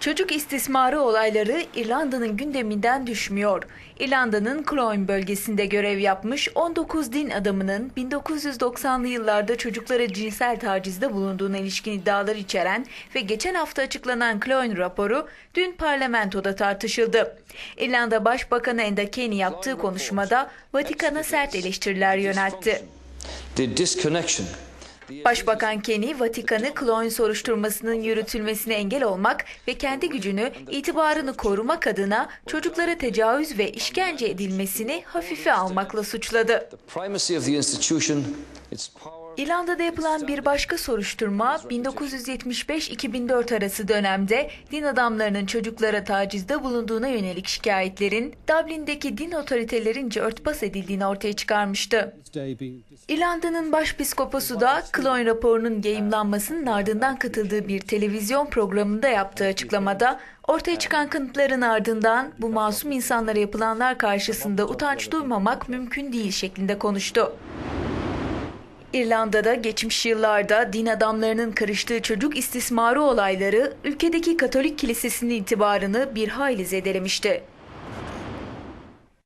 Çocuk istismarı olayları İrlanda'nın gündeminden düşmüyor. İrlanda'nın Cloyne bölgesinde görev yapmış 19 din adamının 1990'lı yıllarda çocuklara cinsel tacizde bulunduğuna ilişkin iddialar içeren ve geçen hafta açıklanan Cloyne raporu dün parlamentoda tartışıldı. İrlanda Başbakanı Enda Kenny yaptığı konuşmada Vatikan'a sert eleştiriler yöneltti. The disconnection Başbakan Kenny, Vatikan'ı Cloyne soruşturmasının yürütülmesine engel olmak ve kendi gücünü, itibarını korumak adına çocuklara tecavüz ve işkence edilmesini hafife almakla suçladı. İrlanda'da yapılan bir başka soruşturma 1975-2004 arası dönemde din adamlarının çocuklara tacizde bulunduğuna yönelik şikayetlerin Dublin'deki din otoritelerince örtbas edildiğini ortaya çıkarmıştı. İrlanda'nın başpiskoposu da Cloyne raporunun yayımlanmasının ardından katıldığı bir televizyon programında yaptığı açıklamada ortaya çıkan kanıtların ardından bu masum insanlara yapılanlar karşısında utanç duymamak mümkün değil şeklinde konuştu. İrlanda'da geçmiş yıllarda din adamlarının karıştığı çocuk istismarı olayları ülkedeki Katolik kilisesinin itibarını bir hayli zedelemişti.